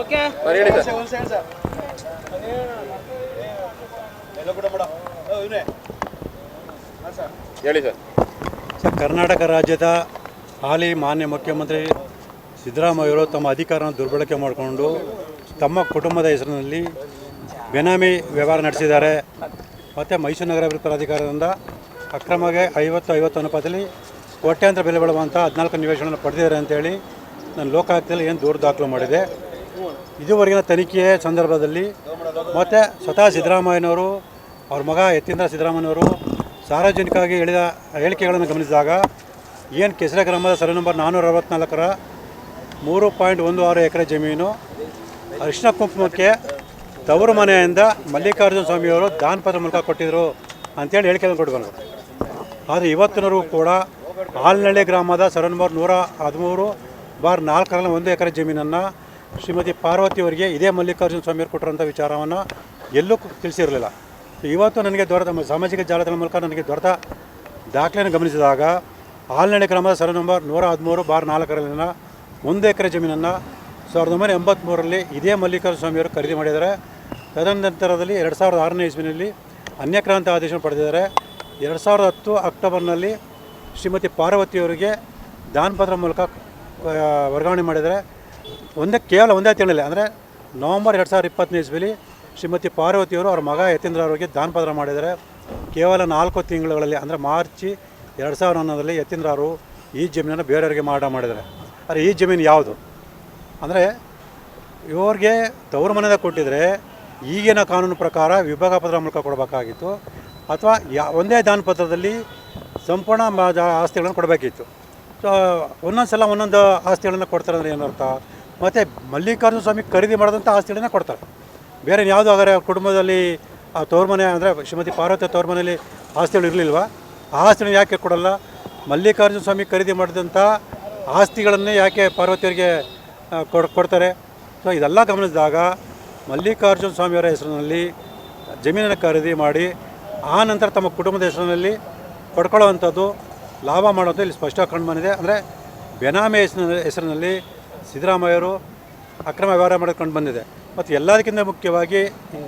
Okay. Sir ಹೇಳಿ sir. ಹೇಳಿ sir. Sir Karnataka ರಾಜ್ಯದ ಹಾಲಿ ಮಾನ್ಯ ಮುಖ್ಯಮಂತ್ರಿ ಸಿದ್ದರಾಮಯ್ಯವರು ತಮ್ಮ ಅಧಿಕಾರವನ್ನು ದುರ್ಬಳಕೆ ಮಾಡಿಕೊಂಡು ತಮ್ಮ ಕುಟುಂಬದ ಹೆಸರಿನಲ್ಲಿ ಬೆನಾಮಿ ವ್ಯವಹಾರ ನಡೆಸಿದ್ದಾರೆ. ಮತ್ತು ಮೈಸೂರು ನಗರ ಅಭಿವೃದ್ಧಿ ಪ್ರಾಧಿಕಾರದಿಂದ ಅಕ್ರಮಗೆ ಐವತ್ತು ಐವತ್ತು ಅನುಪಾತದಲ್ಲಿ ಕೋಟ್ಯಾಂತರ ಬೆಲೆ ಬಾಳುವಂಥ ಹದಿನಾಲ್ಕು ನಿವೇಶನವನ್ನು ಪಡೆದಿದ್ದಾರೆ ಅಂತೇಳಿ ನಾನು ಲೋಕಾಯುಕ್ತದಲ್ಲಿ ಏನು ದೂರು ದಾಖಲು ಮಾಡಿದೆ? ಇದುವರೆಗಿನ ತನಿಖೆಯ ಸಂದರ್ಭದಲ್ಲಿ ಮತ್ತು ಸ್ವತಃ ಸಿದ್ದರಾಮಯ್ಯನವರು, ಅವ್ರ ಮಗ ಯತೀಂದ್ರ ಸಿದ್ದರಾಮಯ್ಯನವರು ಸಾರ್ವಜನಿಕವಾಗಿ ಹೇಳಿದ ಹೇಳಿಕೆಗಳನ್ನು ಗಮನಿಸಿದಾಗ ಏನು ಕೆಸರೆ ಗ್ರಾಮದ ಸರ್ವೆ ನಂಬರ್ ನಾನ್ನೂರ ಅರವತ್ನಾಲ್ಕರ ಮೂರು ಪಾಯಿಂಟ್ ಒಂದು ಆರು ಎಕರೆ ಜಮೀನು ಅರಿಶಿನ ಕುಂಕುಮಕ್ಕೆ ತವರು ಮನೆಯಿಂದ ಮಲ್ಲಿಕಾರ್ಜುನ ಸ್ವಾಮಿಯವರು ದಾನಪತ್ರ ಮೂಲಕ ಕೊಟ್ಟಿದ್ದರು ಅಂತೇಳಿ ಹೇಳಿಕೆಗಳನ್ನು ಕೊಟ್ಟು ಆದರೆ ಇವತ್ತಿನವರೆಗೂ ಕೂಡ ಹಾಲ್ನಳ್ಳಿ ಗ್ರಾಮದ ಸರ್ವೆ ನಂಬರ್ ನೂರ ಹದಿಮೂರು ಬಾರ್ ನಾಲ್ಕರಲ್ಲಿ ಒಂದು ಎಕರೆ ಜಮೀನನ್ನು ಶ್ರೀಮತಿ ಪಾರ್ವತಿಯವರಿಗೆ ಇದೇ ಮಲ್ಲಿಕಾರ್ಜುನ ಸ್ವಾಮಿಯವರು ಕೊಟ್ಟಿರೋಂಥ ವಿಚಾರವನ್ನು ಎಲ್ಲೂ ತಿಳಿಸಿರಲಿಲ್ಲ. ಇವತ್ತು ನನಗೆ ದೊರೆತ ಸಾಮಾಜಿಕ ಜಾಲತಾಣ ಮೂಲಕ ನನಗೆ ದೊರೆತ ದಾಖಲೆಯನ್ನು ಗಮನಿಸಿದಾಗ ಹಾಲ್ನಳ್ಳಿ ಗ್ರಾಮದ ಸರ್ವೆ ನಂಬರ್ ನೂರ ಹದಿಮೂರು ಬಾರ್ ನಾಲ್ಕರಲ್ಲಿನ ಒಂದು ಎಕರೆ ಜಮೀನನ್ನು ಸಾವಿರದ ಒಂಬೈನೂರ ಎಂಬತ್ತ್ಮೂರರಲ್ಲಿ ಇದೇ ಮಲ್ಲಿಕಾರ್ಜುನ ಸ್ವಾಮಿಯವರು ಖರೀದಿ ಮಾಡಿದ್ದಾರೆ. ತದನಂತರದಲ್ಲಿ ಎರಡು ಸಾವಿರದ ಆರನೇ ಇಸ್ವಿನಲ್ಲಿ ಅನ್ಯಕ್ರಾಂತ ಆದೇಶ ಪಡೆದಿದ್ದಾರೆ. ಎರಡು ಸಾವಿರದ ಹತ್ತು ಅಕ್ಟೋಬರ್ನಲ್ಲಿ ಶ್ರೀಮತಿ ಪಾರ್ವತಿಯವರಿಗೆ ದಾನಪತ್ರ ಮೂಲಕ ವರ್ಗಾವಣೆ ಮಾಡಿದರೆ ಒಂದೇ ಕೇವಲ ಒಂದೇ ತಿಂಗಳಲ್ಲಿ, ಅಂದರೆ ನವಂಬರ್ ಎರಡು ಸಾವಿರದ ಇಪ್ಪತ್ತನೇ ಇಸ್ವಿಲಿ ಶ್ರೀಮತಿ ಪಾರ್ವತಿಯವರು ಅವ್ರ ಮಗ ಯತೀಂದ್ರ ಅವರಿಗೆ ದಾನಪತ್ರ ಮಾಡಿದರೆ ಕೇವಲ ನಾಲ್ಕು ತಿಂಗಳುಗಳಲ್ಲಿ ಅಂದರೆ ಮಾರ್ಚಿ ಎರಡು ಸಾವಿರದ ಹನ್ನೊಂದರಲ್ಲಿ ಯತೀಂದ್ರ ಅವರು ಈ ಜಮೀನನ್ನು ಬೇರೆಯವರಿಗೆ ಮಾರಾಟ ಮಾಡಿದ್ದಾರೆ ಆದರೆ ಈ ಜಮೀನು ಯಾವುದು? ಅಂದರೆ ಇವ್ರಿಗೆ ತವರು ಮನೆದ ಕೊಟ್ಟಿದ್ರೆ ಈಗಿನ ಕಾನೂನು ಪ್ರಕಾರ ವಿಭಾಗ ಪತ್ರ ಮೂಲಕ ಕೊಡಬೇಕಾಗಿತ್ತು, ಅಥವಾ ಯಾ, ಒಂದೇ ದಾನಪತ್ರದಲ್ಲಿ ಸಂಪೂರ್ಣ ಆಸ್ತಿಗಳನ್ನು ಕೊಡಬೇಕಿತ್ತು. ಒಂದೊಂದು ಸಲ ಒಂದೊಂದು ಆಸ್ತಿಗಳನ್ನು ಕೊಡ್ತಾರೆ ಅಂದರೆ ಏನರ್ಥ? ಮತ್ತು ಮಲ್ಲಿಕಾರ್ಜುನ ಸ್ವಾಮಿ ಖರೀದಿ ಮಾಡಿದಂಥ ಆಸ್ತಿಗಳನ್ನ ಕೊಡ್ತಾರೆ. ಬೇರೆ ಯಾವುದು ಆದರೆ ಕುಟುಂಬದಲ್ಲಿ, ಆ, ತೋರ್ಮನೆ ಅಂದರೆ ಶ್ರೀಮತಿ ಪಾರ್ವತಿ ತೋರ್ಮನೆಯಲ್ಲಿ ಮನೆಯಲ್ಲಿ ಆಸ್ತಿಗಳು ಇರಲಿಲ್ವಾ? ಆ ಆಸ್ತಿಗಳನ್ನ ಯಾಕೆ ಕೊಡಲ್ಲ? ಮಲ್ಲಿಕಾರ್ಜುನ ಸ್ವಾಮಿ ಖರೀದಿ ಮಾಡಿದಂಥ ಆಸ್ತಿಗಳನ್ನೇ ಯಾಕೆ ಪಾರ್ವತಿಯವರಿಗೆ ಕೊಡ್, ಕೊಡ್ತಾರೆ? ಸೊ ಇದೆಲ್ಲ ಗಮನಿಸಿದಾಗ ಮಲ್ಲಿಕಾರ್ಜುನ ಸ್ವಾಮಿಯವರ ಹೆಸರಿನಲ್ಲಿ ಜಮೀನನ್ನು ಖರೀದಿ ಮಾಡಿ, ಆ ನಂತರ ತಮ್ಮ ಕುಟುಂಬದ ಹೆಸರಿನಲ್ಲಿ ಪಡ್ಕೊಳ್ಳೋವಂಥದ್ದು ಲಾಭ ಮಾಡೋದು ಇಲ್ಲಿ ಸ್ಪಷ್ಟವಾಗಿ ಕಂಡುಬಂದಿದೆ ಅಂದರೆ ಬೆನಾಮಿ ಹೆಸರಿನ ಹೆಸರಿನಲ್ಲಿ ಸಿದ್ದರಾಮಯ್ಯರು ಅಕ್ರಮ ವ್ಯವಹಾರ ಮಾಡೋದು ಕಂಡು ಬಂದಿದೆ. ಮತ್ತು ಎಲ್ಲದಕ್ಕಿಂತ ಮುಖ್ಯವಾಗಿ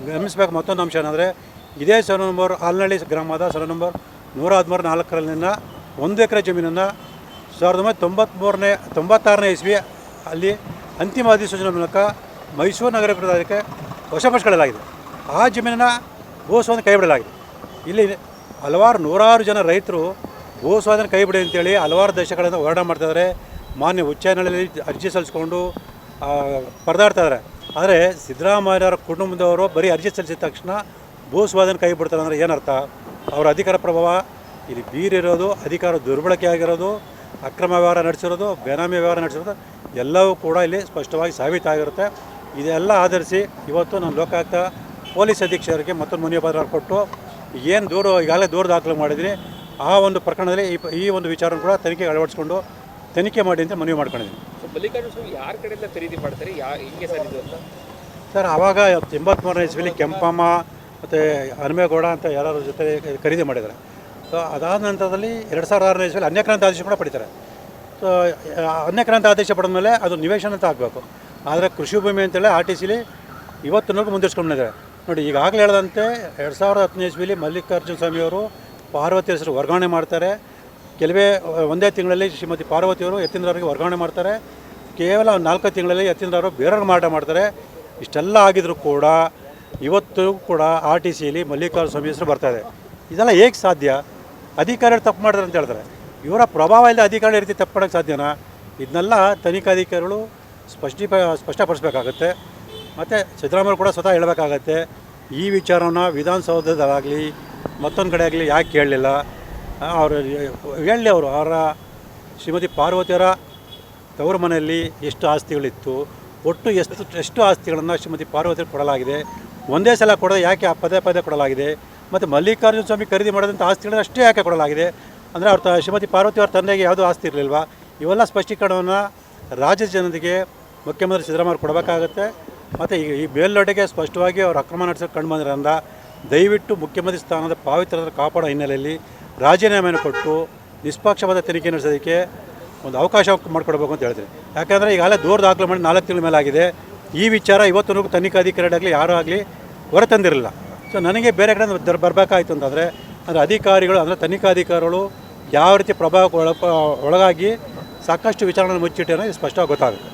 ಗಮನಿಸಬೇಕು ಮತ್ತೊಂದು ಅಂಶ ಏನಂದರೆ, ಇದೇ ಸರ್ವೆ ನಂಬರ್ ಹಾಲ್ನಹಳ್ಳಿ ಗ್ರಾಮದ ಸರ್ವೆ ನಂಬರ್ ನೂರ ಹದಿಮೂರು ನಾಲ್ಕರಲ್ಲಿನ ಒಂದು ಎಕರೆ ಜಮೀನನ್ನು ಸಾವಿರದ ಒಂಬೈನೂರ ತೊಂಬತ್ತ್ಮೂರನೇ ತೊಂಬತ್ತಾರನೇ ಇಸ್ವಿ ಅಲ್ಲಿ ಅಂತಿಮ ಅಧಿಸೂಚನೆ ಮೂಲಕ ಮೈಸೂರು ನಗರ ಪ್ರದೇಶಕ್ಕೆ ವಶಪಡಿಸ್ಕೊಳ್ಳಲಾಗಿದೆ ಆ ಜಮೀನನ್ನು ಭೂಸ್ವಾಧೀನ ಕೈ ಬಿಡಲಾಗಿದೆ. ಇಲ್ಲಿ ಹಲವಾರು ನೂರಾರು ಜನ ರೈತರು ಭೂಸ್ವಾಧೀನ ಕೈ ಬಿಡಿ ಅಂತೇಳಿ ಹಲವಾರು ದೇಶಗಳಿಂದ ಹೋರಾಟ ಮಾಡ್ತಿದ್ದಾರೆ ಮಾನ್ಯ ಉಚ್ಚ ನ್ಯಾಯಾಲಯದಲ್ಲಿ ಅರ್ಜಿ ಸಲ್ಲಿಸ್ಕೊಂಡು ಆ, ಪರದಾಡ್ತಾ ಇದ್ದಾರೆ. ಆದರೆ ಸಿದ್ದರಾಮಯ್ಯರ ಕುಟುಂಬದವರು ಬರೀ ಅರ್ಜಿ ಸಲ್ಲಿಸಿದ ತಕ್ಷಣ ಭೂ ಸ್ವಾಧೀನ ಕೈ ಬಿಡ್ತಾರೆ ಅಂದರೆ ಏನರ್ಥ? ಅವರ ಅಧಿಕಾರ ಪ್ರಭಾವ ಇಲ್ಲಿ ಬೀರಿರೋದು ಅಧಿಕಾರ ದುರ್ಬಳಕೆ ಆಗಿರೋದು ಅಕ್ರಮ ವ್ಯವಹಾರ ನಡೆಸಿರೋದು ಬೇನಾಮಿ ವ್ಯವಹಾರ ನಡೆಸಿರೋದು ಎಲ್ಲವೂ ಕೂಡ ಇಲ್ಲಿ ಸ್ಪಷ್ಟವಾಗಿ ಸಾಬೀತಾಗಿರುತ್ತೆ. ಇದೆಲ್ಲ ಆಧರಿಸಿ ಇವತ್ತು ನಾನು ಲೋಕಾಯುಕ್ತ ಪೊಲೀಸ್ ಅಧೀಕ್ಷಕರಿಗೆ ಮತ್ತೊಂದು ಮನೆಯ ಪತ್ರ ಕೊಟ್ಟು ಏನು ದೂರು ಈಗಾಗಲೇ ದೂರು ದಾಖಲು ಮಾಡಿದ್ದೀನಿ ಆ ಒಂದು ಪ್ರಕರಣದಲ್ಲಿ ಈ ಪ- ಈ ಒಂದು ವಿಚಾರ ಕೂಡ ತನಿಖೆಗೆ ಅಳವಡಿಸ್ಕೊಂಡು ತನಿಖೆ ಮಾಡಿ ಅಂತ ಮನವಿ ಮಾಡ್ಕೊಂಡಿದ್ದೀನಿ. ಸೊ ಮಲ್ಲಿಕಾರ್ಜುನ ಸ್ವಾಮಿ ಯಾರ ಕಡೆಯಿಂದ ಖರೀದಿ ಮಾಡ್ತಾರೆ? ಯಾ ಹಿಂಗೆ ಸರ್ ಇದು ಅಂತ? ಸರ್ ಆವಾಗ ಎಂಬತ್ತ್ಮೂರನೇ ಇಸ್ವಿಲಿ ಕೆಂಪಮ್ಮ ಮತ್ತು ಹನುಮೇಗೌಡ ಅಂತ ಯಾರು ಜೊತೆ ಖರೀದಿ ಮಾಡಿದ್ದಾರೆ. ಸೊ ಅದಾದ ನಂತರದಲ್ಲಿ ಎರಡು ಸಾವಿರದ ಆರನೇ ಇಸ್ವಿಲಿ ಅನ್ಯಕ್ರಾಂತ ಆದೇಶ ಕೂಡ ಪಡಿತಾರೆ. ಸೊ ಅನ್ಯಕ್ರಾಂತ ಆದೇಶ ಪಡೆದ ಮೇಲೆ ಅದು ನಿವೇಶನ ಅಂತ ಆಗಬೇಕು ಆದರೆ ಕೃಷಿ ಭೂಮಿ ಅಂತೇಳಿ ಆರ್ ಟಿ ಸಿಲಿ ಇವತ್ತಿನವರೆಗೂ ಮುಂದುವರ್ಸ್ಕೊಂಡಿದ್ದಾರೆ ನೋಡಿ ಈಗಾಗಲೇ ಹೇಳದಂತೆ ಎರಡು ಸಾವಿರದ ಹತ್ತನೇ ಇಸ್ವಿಲಿ ಮಲ್ಲಿಕಾರ್ಜುನ ಸ್ವಾಮಿಯವರು ಪಾರ್ವತಿ ಹೆಸರು ವರ್ಗಾವಣೆ ಮಾಡ್ತಾರೆ. ಕೆಲವೇ, ಒಂದೇ ತಿಂಗಳಲ್ಲಿ ಶ್ರೀಮತಿ ಪಾರ್ವತಿಯವರು ಯತೀಂದ್ರವರಿಗೆ ವರ್ಗಾವಣೆ ಮಾಡ್ತಾರೆ. ಕೇವಲ ನಾಲ್ಕು ತಿಂಗಳಲ್ಲಿ ಯತೀಂದ್ರವರು ಬೇರೆಯವ್ರಿಗೆ ಮಾರಾಟ ಮಾಡ್ತಾರೆ. ಇಷ್ಟೆಲ್ಲ ಆಗಿದ್ರು ಕೂಡ, ಇವತ್ತು ಕೂಡ ಆರ್ ಟಿ ಸಿಯಲ್ಲಿ ಮಲ್ಲಿಕಾರ್ಜುನ ಸ್ವಾಮಿ ಹೆಸರು ಬರ್ತಾಯಿದೆ ಇದೆಲ್ಲ ಹೇಗೆ ಸಾಧ್ಯ? ಅಧಿಕಾರಿಗಳು ತಪ್ಪು ಮಾಡಿದ್ರು ಅಂತ ಹೇಳ್ತಾರೆ. ಇವರ ಪ್ರಭಾವ ಇಲ್ಲದೆ ಅಧಿಕಾರಿ ರೀತಿ ತಪ್ಪು ಮಾಡೋಕ್ಕೆ ಸಾಧ್ಯನಾ? ಇದನ್ನೆಲ್ಲ ತನಿಖಾಧಿಕಾರಿಗಳು ಸ್ಪಷ್ಟೀಪ, ಸ್ಪಷ್ಟಪಡಿಸ್ಬೇಕಾಗತ್ತೆ. ಮತ್ತು ಸಿದ್ದರಾಮಯ್ಯ ಕೂಡ ಸ್ವತಃ ಹೇಳಬೇಕಾಗತ್ತೆ. ಈ ವಿಚಾರವನ್ನು ವಿಧಾನಸೌಧದಲ್ಲಾಗಲಿ ಮತ್ತೊಂದು ಕಡೆ ಆಗಲಿ ಯಾಕೆ ಕೇಳಲಿಲ್ಲ ಅವರು ಹೇಳಲಿ ಅವರು, ಅವರ ಶ್ರೀಮತಿ ಪಾರ್ವತಿಯವರ ತವರು ಮನೆಯಲ್ಲಿ ಎಷ್ಟು ಆಸ್ತಿಗಳಿತ್ತು, ಒಟ್ಟು ಎಷ್ಟು ಎಷ್ಟು ಆಸ್ತಿಗಳನ್ನು ಶ್ರೀಮತಿ ಪಾರ್ವತಿ ಕೊಡಲಾಗಿದೆ? ಒಂದೇ ಸಲ ಕೊಡೋದು ಯಾಕೆ ಪದೇ ಪದೇ ಕೊಡಲಾಗಿದೆ? ಮತ್ತು ಮಲ್ಲಿಕಾರ್ಜುನ ಸ್ವಾಮಿ ಖರೀದಿ ಮಾಡಿದಂಥ ಆಸ್ತಿಗಳನ್ನ ಅಷ್ಟೇ ಯಾಕೆ ಕೊಡಲಾಗಿದೆ? ಅಂದರೆ ಅವ್ರ ಶ್ರೀಮತಿ ಪಾರ್ವತಿ ಅವ್ರ ತಂದೆಗೆ ಯಾವುದೂ ಆಸ್ತಿ ಇರಲಿಲ್ವ? ಇವೆಲ್ಲ ಸ್ಪಷ್ಟೀಕರಣವನ್ನು ರಾಜ್ಯ ಜನತೆಗೆ ಮುಖ್ಯಮಂತ್ರಿ ಸಿದ್ದರಾಮಯ್ಯ ಕೊಡಬೇಕಾಗತ್ತೆ. ಮತ್ತು ಈ ಮೇಲ್ನೋಟಕ್ಕೆ ಸ್ಪಷ್ಟವಾಗಿ ಅವರು ಅಕ್ರಮ ನಡೆಸೋಕೆ ಕಂಡು ಬಂದಿರೋದ್ರಿಂದ ದಯವಿಟ್ಟು ಮುಖ್ಯಮಂತ್ರಿ ಸ್ಥಾನದ ಪಾವಿತ್ರದ ಕಾಪಾಡೋ ಹಿನ್ನೆಲೆಯಲ್ಲಿ ರಾಜೀನಾಮೆಯನ್ನು ಕೊಟ್ಟು ನಿಷ್ಪಕ್ಷವಾದ ತನಿಖೆ ನಡೆಸೋದಕ್ಕೆ ಒಂದು ಅವಕಾಶ ಮಾಡಿಕೊಡ್ಬೇಕು ಅಂತ ಹೇಳ್ತೀನಿ. ಯಾಕಂದರೆ ಈಗಾಗಲೇ ದೂರ ದಾಖಲು ಮಾಡಿ ನಾಲ್ಕು ತಿಂಗಳ ಮೇಲೆ ಆಗಿದೆ. ಈ ವಿಚಾರ ಇವತ್ತು ತನಿಖಾಧಿಕಾರಿಗಳಾಗಲಿ ಯಾರೂ ಆಗಲಿ ಹೊರತಂದಿರಲಿಲ್ಲ ಸೊ ನನಗೆ ಬೇರೆ ಕಡೆ ಬರಬೇಕಾಯ್ತು ಅಂತಂದರೆ, ಅಂದರೆ ಅಧಿಕಾರಿಗಳು, ಅಂದರೆ ತನಿಖಾಧಿಕಾರಿಗಳು ಯಾವ ರೀತಿ ಪ್ರಭಾವಕ್ಕೆ ಒಳಗಾಗಿ ಸಾಕಷ್ಟು ವಿಚಾರಣೆ ಮುಚ್ಚಿಟ್ಟೇನೋ ಸ್ಪಷ್ಟವಾಗಿ ಗೊತ್ತಾಗುತ್ತೆ.